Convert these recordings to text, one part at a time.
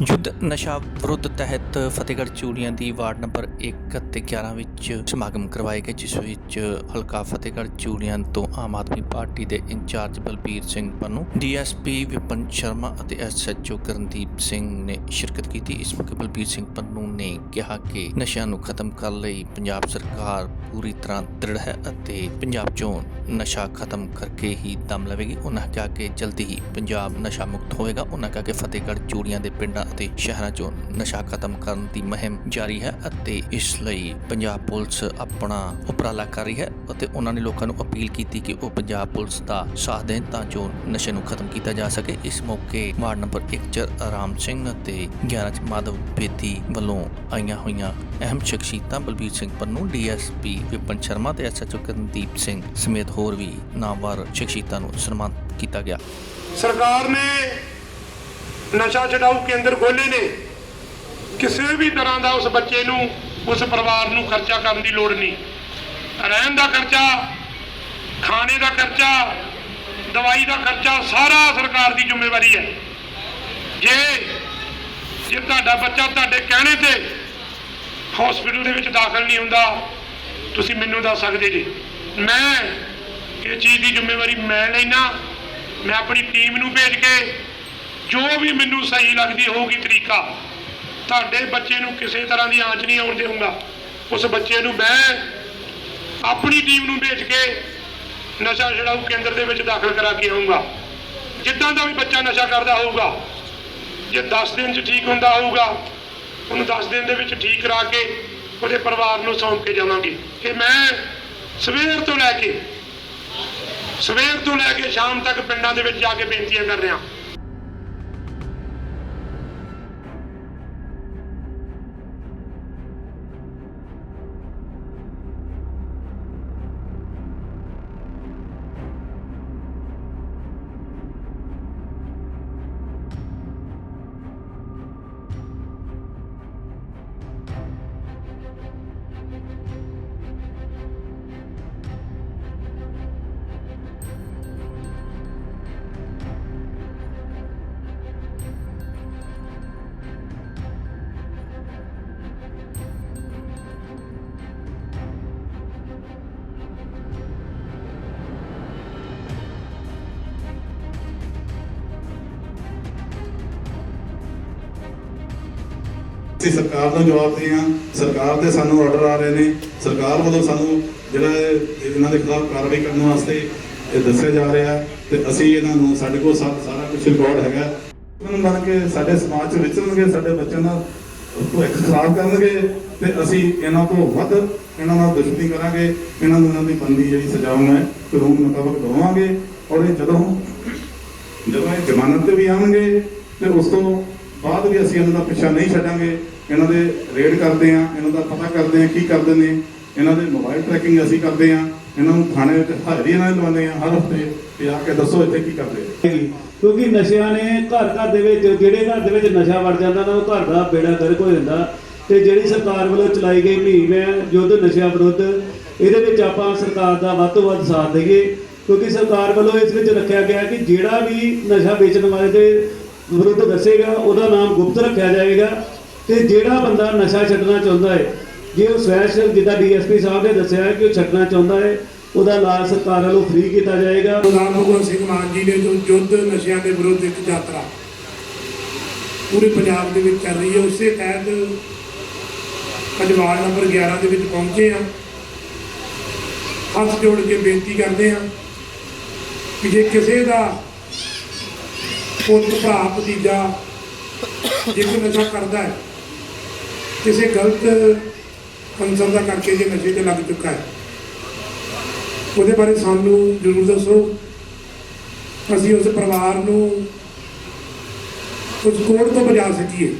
ਯੁੱਧ ਨਸ਼ਾ ਵਿਰੁੱਧ ਤਹਿਤ ਫਤਿਹਗੜ੍ਹ ਚੂੜੀਆਂ ਦੀ ਵਾਰਡ ਨੰਬਰ 1 ਅਤੇ 11 ਵਿੱਚ ਸਮਾਗਮ ਕਰਵਾਏ ਗਏ, ਜਿਸ ਵਿੱਚ ਹਲਕਾ ਫਤਿਹਗੜ੍ਹ ਚੂੜੀਆਂ ਤੋਂ ਆਮ ਆਦਮੀ ਪਾਰਟੀ ਦੇ ਇੰਚਾਰਜ ਬਲਬੀਰ ਸਿੰਘ ਪੰਨੂ, ਡੀਐਸਪੀ ਵਿਪਨ ਸ਼ਰਮਾ ਅਤੇ ਐਸਐਚਓ ਕਰਨਦੀਪ ਸਿੰਘ ਨੇ ਸ਼ਿਰਕਤ ਕੀਤੀ। ਇਸ ਮੌਕੇ ਬਲਬੀਰ ਸਿੰਘ ਪੰਨੂ ਨੇ ਕਿਹਾ ਕਿ ਨਸ਼ਿਆਂ ਨੂੰ ਖਤਮ ਕਰਨ ਲਈ ਪੰਜਾਬ ਸਰਕਾਰ ਪੂਰੀ ਤਰ੍ਹਾਂ ਦ੍ਰਿੜ ਹੈ ਅਤੇ ਪੰਜਾਬ 'ਚੋਂ ਨਸ਼ਾ ਖਤਮ ਕਰਕੇ ਹੀ ਦਮ ਲਵੇਗੀ। ਉਹਨਾਂ ਕਿਹਾ ਕਿ ਜਲਦੀ ਹੀ ਪੰਜਾਬ ਨਸ਼ਾ ਮੁਕਤ ਹੋਵੇਗਾ। ਉਹਨਾਂ ਕਿਹਾ ਕਿ ਫਤਿਹਗੜ੍ਹ ਚੂੜੀਆਂ ਦੇ ਪਿੰਡਾਂ ਅਤੇ ਸ਼ਹਿਰਾਂ 'ਚੋਂ ਨਸ਼ਾ ਖਤਮ ਕਰਨ ਦੀ ਮੁਹਿੰਮ ਜਾਰੀ ਹੈ ਅਤੇ ਇਸ ਲਈ ਪੰਜਾਬ ਪੁਲਿਸ ਆਪਣਾ ਉਪਰਾਲਾ ਕਰ ਰਹੀ ਹੈ ਅਤੇ ਉਹਨਾਂ ਨੇ ਲੋਕਾਂ ਨੂੰ ਅਪੀਲ ਕੀਤੀ ਕਿ ਉਹ ਪੰਜਾਬ ਪੁਲਿਸ ਦਾ ਸਾਥ ਦੇਣ ਤਾਂ ਜੋ ਨਸ਼ੇ ਨੂੰ ਖਤਮ ਕੀਤਾ ਜਾ ਸਕੇ। ਇਸ ਮੌਕੇ ਵਾਰਡ ਨੰਬਰ 1 ਚ ਆਰਾਮ ਸਿੰਘ ਅਤੇ 11 ਚ ਮਾਧਵ ਬੇਦੀ ਵੱਲੋਂ ਆਈਆਂ ਹੋਈਆਂ ਅਹਿਮ ਸ਼ਖਸੀਅਤਾਂ ਬਲਬੀਰ ਸਿੰਘ ਪੰਨੂ ਡੀਐਸਪੀ ਵਿਪਨ ਸ਼ਰਮਾ ਤੇ ਐਸਐਚਓ ਕਰਨਦੀਪ ਸਿੰਘ ਸਮੇਤ ਹੋਰ ਵੀ ਨਾਮਵਰ ਸ਼ਖਸੀਅਤਾਂ ਨੂੰ ਸਨਮਾਨਿਤ ਕੀਤਾ ਗਿਆ। ਸਰਕਾਰ ਨੇ ਨਸ਼ਾ ਛਡਾਊ ਕੇਂਦਰ ਖੋਲ੍ਹੇ ਨੇ। ਕਿਸੇ ਵੀ ਤਰ੍ਹਾਂ ਦਾ ਉਸ ਬੱਚੇ ਨੂੰ, ਉਸ ਪਰਿਵਾਰ ਨੂੰ ਖਰਚਾ ਕਰਨ ਦੀ ਲੋੜ ਨਹੀਂ। ਰਹਿਣ ਦਾ ਖਰਚਾ, ਖਾਣੇ ਦਾ ਖਰਚਾ, ਦਵਾਈ ਦਾ ਖਰਚਾ ਸਾਰਾ ਸਰਕਾਰ ਦੀ ਜ਼ਿੰਮੇਵਾਰੀ ਹੈ। ਜੇ ਜੇ ਤੁਹਾਡਾ ਬੱਚਾ ਤੁਹਾਡੇ ਕਹਿਣੇ ਤੇ ਹਸਪੀਟਲ ਦੇ ਵਿੱਚ ਦਾਖਲ ਨਹੀਂ ਹੁੰਦਾ, ਤੁਸੀਂ ਮੈਨੂੰ ਦੱਸ ਸਕਦੇ ਜੀ। ਮੈਂ ਇਹ ਚੀਜ਼ ਦੀ ਜ਼ਿੰਮੇਵਾਰੀ ਮੈਂ ਲੈਣਾ ਮੈਂ ਆਪਣੀ ਟੀਮ ਨੂੰ ਭੇਜ ਕੇ ਜੋ ਵੀ ਮੈਨੂੰ ਸਹੀ ਲੱਗਦੀ ਹੋਊਗੀ ਤਰੀਕਾ, ਤੁਹਾਡੇ ਬੱਚੇ ਨੂੰ ਕਿਸੇ ਤਰ੍ਹਾਂ ਦੀ ਆਂਚ ਨਹੀਂ ਆਉਣ ਦੇਊਂਗਾ। ਉਸ ਬੱਚੇ ਨੂੰ ਮੈਂ ਆਪਣੀ ਟੀਮ ਨੂੰ ਭੇਜ ਕੇ ਨਸ਼ਾ ਛਡਾਊ ਕੇਂਦਰ ਦੇ ਵਿੱਚ ਦਾਖਲ ਕਰਾ ਕੇ ਆਉਂਗਾ ਜਿੱਦਾਂ ਦਾ ਵੀ ਬੱਚਾ ਨਸ਼ਾ ਕਰਦਾ ਹੋਊਗਾ, ਜੇ 10 ਦਿਨ ਚ ਠੀਕ ਹੁੰਦਾ ਹੋਊਗਾ, ਉਹਨੂੰ 10 ਦਿਨ ਦੇ ਵਿੱਚ ਠੀਕ ਕਰਾ ਕੇ ਉਹਦੇ ਪਰਿਵਾਰ ਨੂੰ ਸੌਂਪ ਕੇ ਜਾਵਾਂਗੇ। ਕਿ ਮੈਂ ਸਵੇਰ ਤੋਂ ਲੈ ਕੇ, ਸਵੇਰ ਤੋਂ ਲੈ ਕੇ ਸ਼ਾਮ ਤੱਕ ਪਿੰਡਾਂ ਦੇ ਵਿੱਚ ਜਾ ਕੇ ਬੇਨਤੀਆਂ ਕਰ ਰਿਹਾ। ਅਸੀਂ ਸਰਕਾਰ ਨੂੰ ਜਵਾਬ ਦੇ ਹਾਂ। ਸਰਕਾਰ ਦੇ ਸਾਨੂੰ ਆਰਡਰ ਆ ਰਹੇ ਨੇ। ਸਰਕਾਰ ਵੱਲੋਂ ਸਾਨੂੰ ਜਿਹੜਾ ਇਹਨਾਂ ਦੇ ਖਿਲਾਫ ਕਾਰਵਾਈ ਕਰਨ ਵਾਸਤੇ ਇਹ ਦੱਸਿਆ ਜਾ ਰਿਹਾ ਤੇ ਅਸੀਂ ਇਹਨਾਂ ਨੂੰ ਸਾਡੇ ਕੋਲ ਸਾਰਾ ਕੁਝ ਰਿਕਾਰਡ ਹੈਗਾ ਉਹਨਾਂ ਨੂੰ ਕੇ ਸਾਡੇ ਸਮਾਜ 'ਚ ਵਿਚਰਨਗੇ ਸਾਡੇ ਬੱਚਿਆਂ ਦਾ ਭਵਿੱਖ ਖਰਾਬ ਕਰਨਗੇ ਤੇ ਅਸੀਂ ਇਹਨਾਂ ਤੋਂ ਵੱਧ ਇਹਨਾਂ ਨਾਲ ਦੁਸ਼ਮਣੀ ਕਰਾਂਗੇ। ਇਹਨਾਂ ਨੂੰ ਇਹਨਾਂ ਦੀ ਬੰਦੀ ਜਿਹੜੀ ਸਜ਼ਾ ਹੈ, ਕਾਨੂੰਨ ਮੁਤਾਬਕ ਦਵਾਵਾਂਗੇ ਔਰ ਇਹ ਜਦੋਂ ਜਦੋਂ ਇਹ ਜ਼ਮਾਨਤ ਤੇ ਵੀ ਆਉਣਗੇ ਤੇ ਉਸ ਤੋਂ ਬਾਅਦ ਵੀ ਅਸੀਂ ਇਹਨਾਂ ਦਾ ਪਿੱਛਾ ਨਹੀਂ ਛੱਡਾਂਗੇ, ਇਹਨਾਂ ਦੇ ਰੇਡ ਕਰਦੇ ਆ ਇਹਨਾਂ ਦਾ ਪਤਾ ਕਰਦੇ ਆ ਕੀ ਕਰਦੇ ਨੇ, ਇਹਨਾਂ ਦੇ ਮੋਬਾਈਲ ਟਰੈਕਿੰਗ ਅਸੀਂ ਕਰਦੇ ਆ ਇਹਨਾਂ ਨੂੰ ਥਾਣੇ ਵਿੱਚ ਹਾਜ਼ਰੀ ਇਹਨਾਂ ਦੀ ਲਵਾਉਂਦੇ ਆ ਹਰ ਹਫ਼ਤੇ ਕਿ ਆ ਕੇ ਦੱਸੋ ਇੱਥੇ ਕੀ ਕਰਦੇ ਕਿਉਂਕਿ ਨਸ਼ਿਆਂ ਨੇ ਘਰ ਘਰ ਦੇ ਵਿੱਚ, ਜਿਹੜੇ ਘਰ ਦੇ ਵਿੱਚ ਨਸ਼ਾ ਵੜ ਜਾਂਦਾ ਨਾ, ਉਹ ਘਰ ਦਾ ਬੇੜਾ ਗਰਕ ਹੋ ਜਾਂਦਾ। ਤੇ ਜਿਹੜੀ ਸਰਕਾਰ ਵੱਲੋਂ ਚਲਾਈ ਗਈ ਮੁਹਿੰਮ ਹੈ, ਯੁੱਧ ਨਸ਼ਿਆਂ ਵਿਰੁੱਧ, ਇਹਦੇ ਵਿੱਚ ਆਪਾਂ ਸਰਕਾਰ ਦਾ ਵੱਧ ਤੋਂ ਵੱਧ ਸਾਥ ਦੇਈਏ। ਕਿਉਂਕਿ ਸਰਕਾਰ ਵੱਲੋਂ ਇਸ ਵਿੱਚ ਰੱਖਿਆ ਗਿਆ ਕਿ ਜਿਹੜਾ ਵੀ ਨਸ਼ਾ ਵੇਚਣ ਵਾਲੇ ਦੇ ਵਿਰੁੱਧ ਦੱਸੇਗਾ, ਉਹਦਾ ਨਾਮ ਗੁਪਤ ਰੱਖਿਆ ਜਾਏਗਾ ਤੇ ਜਿਹੜਾ ਬੰਦਾ ਨਸ਼ਾ ਛੱਡਣਾ ਚਾਹੁੰਦਾ ਹੈ, ਜੇ ਉਹ ਸਵੈਸ਼ਲ ਜਿੱਦਾਂ ਡੀਐਸਪੀ ਸਾਹਿਬ ਨੇ ਦੱਸਿਆ ਕਿ ਉਹ ਛੱਡਣਾ ਚਾਹੁੰਦਾ ਹੈ, ਉਹਦਾ ਇਲਾਜ ਸਰਕਾਰ ਵੱਲੋਂ ਫ੍ਰੀ ਕੀਤਾ ਜਾਏਗਾ। ਪ੍ਰਧਾਨ ਭਗਵੰਤ ਸਿੰਘ ਮਾਨ ਜੀ ਨੇ ਜੋ ਯੁੱਧ ਨਸ਼ਿਆਂ ਦੇ ਵਿਰੁੱਧ ਇੱਕ ਯਾਤਰਾ ਪੂਰੇ ਪੰਜਾਬ ਦੇ ਵਿੱਚ ਚੱਲ ਰਹੀ ਹੈ, ਉਸੇ ਤਹਿਤ ਅੱਜ ਨੰਬਰ 11 ਦੇ ਵਿੱਚ ਪਹੁੰਚੇ ਆ ਹੱਥ ਜੋੜ ਕੇ ਬੇਨਤੀ ਕਰਦੇ ਆ ਕਿ ਜੇ ਕਿਸੇ ਦਾ ਪੁੱਤ, ਭਰਾ, ਭਤੀਜਾ ਜੇ ਕੋਈ ਨਸ਼ਾ ਕਰਦਾ ਹੈ। ਕਿਸੇ ਗਲਤ ਅੰਸਰ ਦਾ ਕਰਕੇ ਜੇ ਨਸ਼ੇ ਤੇ ਲੱਗ ਚੁੱਕਾ ਹੈ। ਉਹਦੇ ਬਾਰੇ ਸਾਨੂੰ ਜ਼ਰੂਰ ਦੱਸੋ। ਅਸੀਂ ਉਸ ਪਰਿਵਾਰ ਨੂੰ ਉਸ ਕੋੜ ਤੋਂ ਬਚਾ ਸਕੀਏ।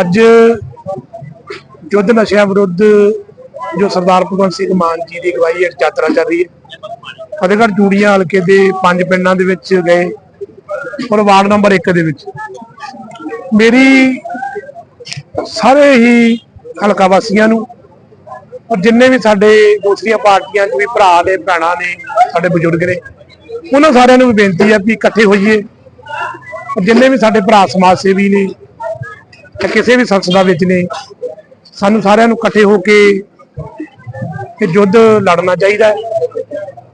ਅੱਜ ਯੁੱਧ ਨਸ਼ਿਆਂ ਵਿਰੁੱਧ ਜੋ ਸਰਦਾਰ ਭਗਵੰਤ ਸਿੰਘ ਮਾਨ ਜੀ ਦੀ ਅਗਵਾਈ ਹੇਠ ਯਾਤਰਾ ਚੱਲ ਰਹੀ ਹੈ, ਫਤਿਹਗੜ੍ਹ ਚੂੜੀਆਂ ਹਲਕੇ ਦੇ ਪੰਜ ਪਿੰਡਾਂ ਦੇ ਵਿੱਚ ਗਏ ਔਰ ਵਾਰਡ ਨੰਬਰ 1 ਦੇ ਵਿੱਚ। ਮੇਰੀ ਸਾਰੇ ਹੀ ਹਲਕਾ ਵਾਸੀਆਂ ਨੂੰ ਔਰ ਜਿੰਨੇ ਵੀ ਸਾਡੇ ਦੂਸਰੀਆਂ ਪਾਰਟੀਆਂ 'ਚ ਵੀ ਭਰਾ ਨੇ, ਭੈਣਾਂ ਨੇ, ਸਾਡੇ ਬਜ਼ੁਰਗ ਨੇ, ਉਹਨਾਂ ਸਾਰਿਆਂ ਨੂੰ ਵੀ ਬੇਨਤੀ ਹੈ ਕਿ ਇਕੱਠੇ ਹੋਈਏ। ਜਿੰਨੇ ਵੀ ਸਾਡੇ ਭਰਾ ਸਮਾਜ ਸੇਵੀ ਨੇ ਕਿਸੇ ਵੀ ਸੰਸਥਾ ਵਿੱਚ ਨੇ ਸਾਨੂੰ ਸਾਰਿਆਂ ਨੂੰ ਇਕੱਠੇ ਹੋ ਕੇ ਇਹ ਯੁੱਧ ਲੜਨਾ ਚਾਹੀਦਾ ਹੈ।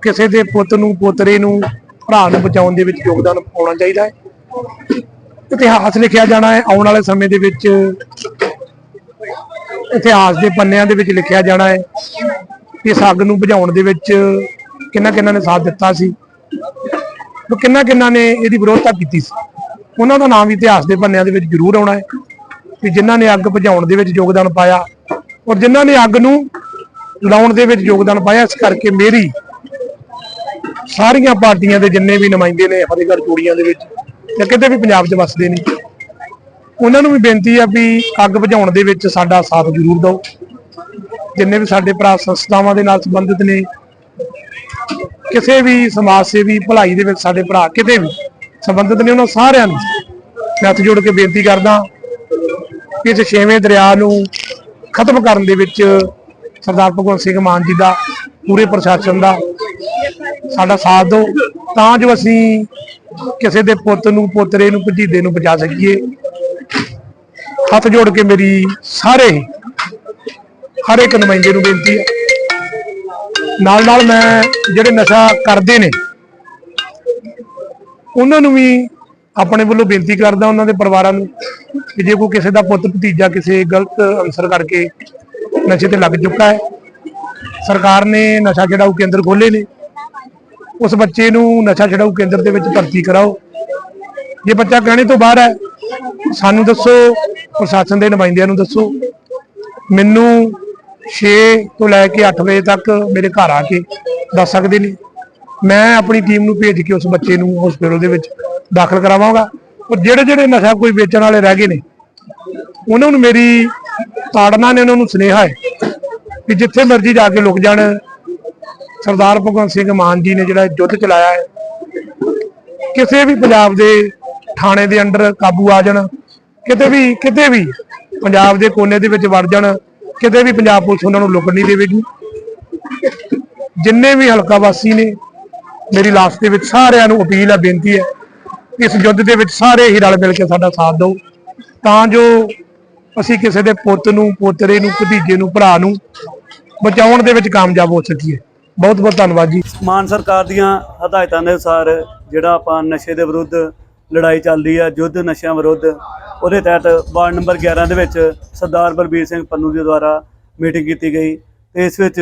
ਕਿਸੇ ਦੇ ਪੁੱਤ ਨੂੰ, ਪੋਤਰੇ ਨੂੰ, ਭਰਾ ਨੂੰ ਬਚਾਉਣ ਦੇ ਵਿੱਚ ਯੋਗਦਾਨ ਪਾਉਣਾ ਚਾਹੀਦਾ ਹੈ। ਇਤਿਹਾਸ ਲਿਖਿਆ ਜਾਣਾ ਹੈ। ਆਉਣ ਵਾਲੇ ਸਮੇਂ ਦੇ ਵਿੱਚ ਇਤਿਹਾਸ ਦੇ ਪੰਨਿਆਂ ਦੇ ਵਿੱਚ ਲਿਖਿਆ ਜਾਣਾ ਹੈ ਕਿ ਸੱਗ ਨੂੰ ਬੁਝਾਉਣ ਦੇ ਵਿੱਚ ਕਿੰਨਾ ਕਿੰਨਾ ਨੇ ਸਾਥ ਦਿੱਤਾ ਸੀ। ਤੇ ਕਿੰਨਾ ਕਿੰਨਾ ਨੇ ਇਹਦੀ ਵਿਰੋਧਤਾ ਕੀਤੀ ਸੀ। ਉਹਨਾਂ ਦਾ ਨਾਮ ਵੀ ਇਤਿਹਾਸ ਦੇ ਪੰਨਿਆਂ ਦੇ ਵਿੱਚ ਜ਼ਰੂਰ ਆਉਣਾ ਹੈ। ਵੀ ਜਿਨ੍ਹਾਂ ਨੇ ਅੱਗ ਬੁਝਾਉਣ ਦੇ ਵਿੱਚ ਯੋਗਦਾਨ ਪਾਇਆ ਔਰ ਜਿਨ੍ਹਾਂ ਨੇ ਅੱਗ ਨੂੰ ਲਾਉਣ ਦੇ ਵਿੱਚ ਯੋਗਦਾਨ ਪਾਇਆ, ਇਸ ਕਰਕੇ ਮੇਰੀ ਸਾਰੀਆਂ ਪਾਰਟੀਆਂ ਦੇ ਜਿੰਨੇ ਵੀ ਨੁਮਾਇੰਦੇ ਨੇ ਫਤਿਹਗੜ੍ਹ ਚੂੜੀਆਂ ਦੇ ਵਿੱਚ ਜਾਂ ਕਿਤੇ ਵੀ ਪੰਜਾਬ 'ਚ ਵੱਸਦੇ ਨੇ, ਉਹਨਾਂ ਨੂੰ ਵੀ ਬੇਨਤੀ ਆ ਵੀ ਅੱਗ ਬੁਝਾਉਣ ਦੇ ਵਿੱਚ ਸਾਡਾ ਸਾਥ ਜ਼ਰੂਰ ਦਿਓ। ਜਿੰਨੇ ਵੀ ਸਾਡੇ ਭਰਾ ਸੰਸਥਾਵਾਂ ਦੇ ਨਾਲ ਸੰਬੰਧਿਤ ਨੇ, ਕਿਸੇ ਵੀ ਸਮਾਜ ਸੇਵੀ ਭਲਾਈ ਦੇ ਵਿੱਚ ਸਾਡੇ ਭਰਾ ਕਿਤੇ ਵੀ ਸੰਬੰਧਿਤ ਨੇ, ਉਹਨਾਂ ਸਾਰਿਆਂ ਨੂੰ ਮੈਂ ਹੱਥ ਜੋੜ ਕੇ ਬੇਨਤੀ ਕਰਦਾ ਕਿ ਇਸ ਛੇਵੇਂ ਦਰਿਆ ਨੂੰ ਖਤਮ ਕਰਨ ਦੇ ਵਿੱਚ ਸਰਦਾਰ ਭਗਵੰਤ ਸਿੰਘ ਮਾਨ ਜੀ ਦਾ ਪੂਰੇ ਪ੍ਰਸ਼ਾਸਨ ਦਾ ਸਾਡਾ ਸਾਥ ਦਿਓ ਤਾਂ ਜੋ ਅਸੀਂ ਕਿਸੇ ਦੇ ਪੁੱਤ ਨੂੰ ਪੋਤਰੇ ਨੂੰ ਭਤੀਜੇ ਨੂੰ ਬਚਾ ਸਕੀਏ। ਹੱਥ ਜੋੜ ਕੇ ਮੇਰੀ ਸਾਰੇ ਹੀ, ਹਰ ਇੱਕ ਨੁਮਾਇੰਦੇ ਨੂੰ ਬੇਨਤੀ ਹੈ। ਨਾਲ ਨਾਲ ਮੈਂ ਜਿਹੜੇ ਨਸ਼ਾ ਕਰਦੇ ਨੇ ਉਹਨਾਂ ਨੂੰ ਵੀ ਆਪਣੇ ਵੱਲੋਂ ਬੇਨਤੀ ਕਰਦਾ ਉਹਨਾਂ ਦੇ ਪਰਿਵਾਰਾਂ ਨੂੰ ਕਿ ਜੇ ਕੋਈ ਕਿਸੇ ਦਾ ਪੁੱਤ, ਭਤੀਜਾ ਕਿਸੇ ਗਲਤ ਅਨਸਰ ਕਰਕੇ ਨਸ਼ੇ ਤੇ ਲੱਗ ਚੁੱਕਾ ਹੈ, ਸਰਕਾਰ ਨੇ ਨਸ਼ਾ ਛਡਾਊ ਕੇਂਦਰ ਖੋਲੇ ਨੇ, ਉਸ ਬੱਚੇ ਨੂੰ ਨਸ਼ਾ ਛਡਾਊ ਕੇਂਦਰ ਦੇ ਵਿੱਚ ਭਰਤੀ ਕਰਾਓ। ਜੇ ਬੱਚਾ ਕਹਿਣੇ ਤੋਂ ਬਾਹਰ ਹੈ, ਸਾਨੂੰ ਦੱਸੋ, ਪ੍ਰਸ਼ਾਸਨ ਦੇ ਨੁਮਾਇੰਦਿਆਂ ਨੂੰ ਦੱਸੋ। ਮੈਨੂੰ 6 ਤੋਂ ਲੈ ਕੇ 8 ਵਜੇ ਤੱਕ ਮੇਰੇ ਘਰ ਆ ਕੇ ਦੱਸ ਸਕਦੇ ਨੇ। ਮੈਂ ਆਪਣੀ ਟੀਮ ਨੂੰ ਭੇਜ ਕੇ ਉਸ ਬੱਚੇ ਨੂੰ ਹਸਪੀਟਲ ਦੇ ਵਿੱਚ ਦਾਖਲ ਕਰਾਵਾਂਗਾ। ਔਰ ਜਿਹੜੇ ਜਿਹੜੇ ਨਸ਼ਾ ਕੋਈ ਵੇਚਣ ਵਾਲੇ ਰਹਿ ਗਏ ਨੇ, ਉਹਨਾਂ ਨੂੰ ਮੇਰੀ ਤਾੜਨਾ ਨੇ, ਉਹਨਾਂ ਨੂੰ ਸੁਨੇਹਾ ਹੈ ਕਿ ਜਿੱਥੇ ਮਰਜ਼ੀ ਜਾ ਕੇ ਲੁਕ ਜਾਣ। ਸਰਦਾਰ ਭਗਵੰਤ ਸਿੰਘ ਮਾਨ ਜੀ ਨੇ ਜਿਹੜਾ ਯੁੱਧ ਚਲਾਇਆ ਹੈ, ਕਿਸੇ ਵੀ ਪੰਜਾਬ ਦੇ ਥਾਣੇ ਦੇ ਅੰਡਰ ਕਾਬੂ ਆ ਜਾਣ, ਕਿਤੇ ਵੀ ਕਿਤੇ ਵੀ ਪੰਜਾਬ ਦੇ ਕੋਨੇ ਦੇ ਵਿੱਚ ਵੜ ਜਾਣ, ਕਿਤੇ ਵੀ ਪੰਜਾਬ ਪੁਲਿਸ ਉਹਨਾਂ ਨੂੰ ਲੁਕਣ ਨਹੀਂ ਦੇਵੇਗੀ। ਜਿੰਨੇ ਵੀ ਹਲਕਾ ਵਾਸੀ ਨੇ, ਮੇਰੀ ਲਾਸਟ ਦੇ ਵਿੱਚ ਸਾਰਿਆਂ ਨੂੰ ਅਪੀਲ ਹੈ, ਬੇਨਤੀ ਹੈ ਇਸ ਯੁੱਧ ਦੇ ਵਿੱਚ ਸਾਰੇ ਹੀ ਰਲ ਮਿਲ ਕੇ ਸਾਡਾ ਸਾਥ ਦਿਓ। ਤਾਂ ਜੋ ਅਸੀਂ ਕਿਸੇ ਦੇ ਪੁੱਤ ਨੂੰ, ਪੋਤਰੇ ਨੂੰ, ਭਤੀਜੇ ਨੂੰ, ਭਰਾ ਨੂੰ ਬਚਾਉਣ ਦੇ ਵਿੱਚ ਕਾਮਯਾਬ ਹੋ ਸਕੀਏ। ਬਹੁਤ ਬਹੁਤ ਧੰਨਵਾਦ ਜੀ। ਮਾਨ ਸਰਕਾਰ ਦੀਆਂ ਹਦਾਇਤਾਂ ਦੇ ਅਨੁਸਾਰ ਜਿਹੜਾ ਆਪਾਂ ਨਸ਼ੇ ਦੇ ਵਿਰੁੱਧ ਲੜਾਈ ਚੱਲਦੀ ਹੈ ਯੁੱਧ ਨਸ਼ਿਆਂ ਵਿਰੁੱਧ, ਉਹਦੇ ਤਹਿਤ ਵਾਰਡ ਨੰਬਰ 11 ਦੇ ਵਿੱਚ ਸਰਦਾਰ ਬਲਬੀਰ ਸਿੰਘ ਪੰਨੂ ਜੀ ਦੁਆਰਾ ਮੀਟਿੰਗ ਕੀਤੀ ਗਈ। ਤੇ ਇਸ ਵਿੱਚ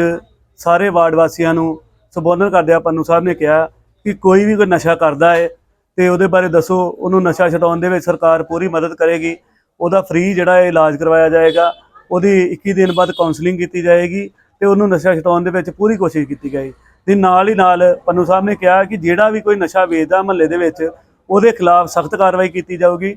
ਸਾਰੇ ਵਾਰਡ ਵਾਸੀਆਂ ਨੂੰ ਸੰਬੋਧਨ ਕਰਦਿਆਂ ਪੰਨੂ ਸਾਹਿਬ ਨੇ ਕਿਹਾ ਕਿ ਕੋਈ ਵੀ ਕੋਈ ਨਸ਼ਾ ਕਰਦਾ ਹੈ ਤੇ ਉਹਦੇ ਬਾਰੇ ਦੱਸੋ, ਉਹਨੂੰ ਨਸ਼ਾ ਛਡਾਉਣ ਦੇ ਵਿੱਚ ਸਰਕਾਰ ਪੂਰੀ ਮਦਦ ਕਰੇਗੀ। ਉਹਦਾ ਫ੍ਰੀ ਜਿਹੜਾ ਹੈ ਇਲਾਜ ਕਰਵਾਇਆ ਜਾਏਗਾ, ਉਹਦੀ 21 ਦਿਨ ਬਾਅਦ ਕਾਉਂਸਲਿੰਗ ਕੀਤੀ ਜਾਏਗੀ ਤੇ ਉਹਨੂੰ ਨਸ਼ਾ ਛਡਾਉਣ ਦੇ ਵਿੱਚ ਪੂਰੀ ਕੋਸ਼ਿਸ਼ ਕੀਤੀ ਗਈ ਤੇ ਨਾਲ ਹੀ ਨਾਲ ਪੰਨੂ ਸਾਹਿਬ ਨੇ ਕਿਹਾ ਕਿ ਜਿਹੜਾ ਵੀ ਕੋਈ ਨਸ਼ਾ ਵੇਚਦਾ ਮਹੱਲੇ ਦੇ ਵਿੱਚ, ਉਹਦੇ ਖਿਲਾਫ ਸਖਤ ਕਾਰਵਾਈ ਕੀਤੀ ਜਾਊਗੀ।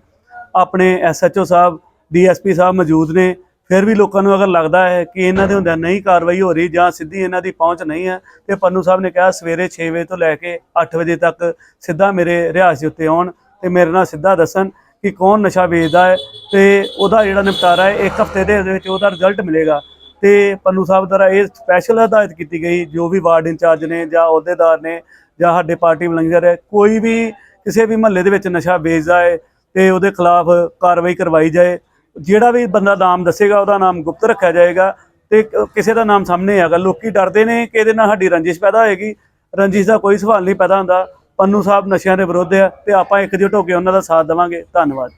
ਆਪਣੇ ਐਸਐਚਓ ਸਾਹਿਬ ਡੀਐਸਪੀ ਸਾਹਿਬ ਮੌਜੂਦ ਨੇ। ਫਿਰ ਵੀ ਲੋਕਾਂ ਨੂੰ ਅਗਰ ਲੱਗਦਾ ਹੈ ਕਿ ਇਹਨਾਂ ਦੇ ਹੁੰਦਿਆਂ ਨਹੀਂ ਕਾਰਵਾਈ ਹੋ ਰਹੀ ਜਾਂ ਸਿੱਧੀ ਇਹਨਾਂ ਦੀ ਪਹੁੰਚ ਨਹੀਂ ਹੈ, ਤੇ ਪੰਨੂ ਸਾਹਿਬ ਨੇ ਕਿਹਾ ਸਵੇਰੇ 6 ਵਜੇ ਤੋਂ ਲੈ ਕੇ 8 ਵਜੇ ਤੱਕ ਸਿੱਧਾ ਮੇਰੇ ਰਿਹਾਇਸ਼ ਦੇ ਉੱਤੇ ਆਉਣ ਤੇ ਮੇਰੇ ਨਾਲ ਸਿੱਧਾ ਦੱਸਣ ਕਿ ਕੌਣ ਨਸ਼ਾ ਵੇਚਦਾ ਹੈ ਤੇ ਉਹਦਾ ਜਿਹੜਾ ਨਿਪਟਾਰਾ ਹੈ, ਇੱਕ ਹਫ਼ਤੇ ਦੇ ਵਿੱਚ ਉਹਦਾ ਰਿਜ਼ਲਟ ਮਿਲੇਗਾ। ਤੇ ਪੰਨੂ ਸਾਹਿਬ ਦੁਆਰਾ ਇਹ ਸਪੈਸ਼ਲ ਹਦਾਇਤ ਕੀਤੀ ਗਈ, ਜੋ ਵੀ ਵਾਰਡ ਇੰਚਾਰਜ ਨੇ ਜਾਂ ਅਹੁਦੇਦਾਰ ਨੇ ਜਾਂ ਸਾਡੇ ਪਾਰਟੀ ਵਲੰਜਰ ਹੈ ਕੋਈ ਵੀ ਕਿਸੇ ਵੀ ਮਹੱਲੇ ਦੇ ਵਿੱਚ ਨਸ਼ਾ ਵੇਚਦਾ ਹੈ ਤੇ ਉਹਦੇ ਖਿਲਾਫ ਕਾਰਵਾਈ ਕਰਵਾਈ ਜਾਏ ਜਿਹੜਾ ਵੀ ਬੰਦਾ ਨਾਮ ਦੱਸੇਗਾ, ਉਹਦਾ ਨਾਮ ਗੁਪਤ ਰੱਖਿਆ ਜਾਏਗਾ ਤੇ ਕਿਸੇ ਦਾ ਨਾਮ ਸਾਹਮਣੇ ਆਏਗਾ। ਲੋਕੀ ਡਰਦੇ ਨੇ ਕਿ ਇਹਦੇ ਨਾਲ ਸਾਡੀ ਰੰਜਿਸ਼ ਪੈਦਾ ਹੋਏਗੀ। ਰੰਜਿਸ਼ ਦਾ ਕੋਈ ਸਵਾਲ ਨਹੀਂ ਪੈਦਾ ਹੁੰਦਾ। ਪੰਨੂ ਸਾਹਿਬ ਨਸ਼ਿਆਂ ਦੇ ਵਿਰੁੱਧ ਹੈ ਤੇ ਆਪਾਂ ਇਕਜੁੱਟ ਹੋ ਕੇ ਉਹਨਾਂ ਦਾ ਸਾਥ ਦੇਵਾਂਗੇ। ਧੰਨਵਾਦ।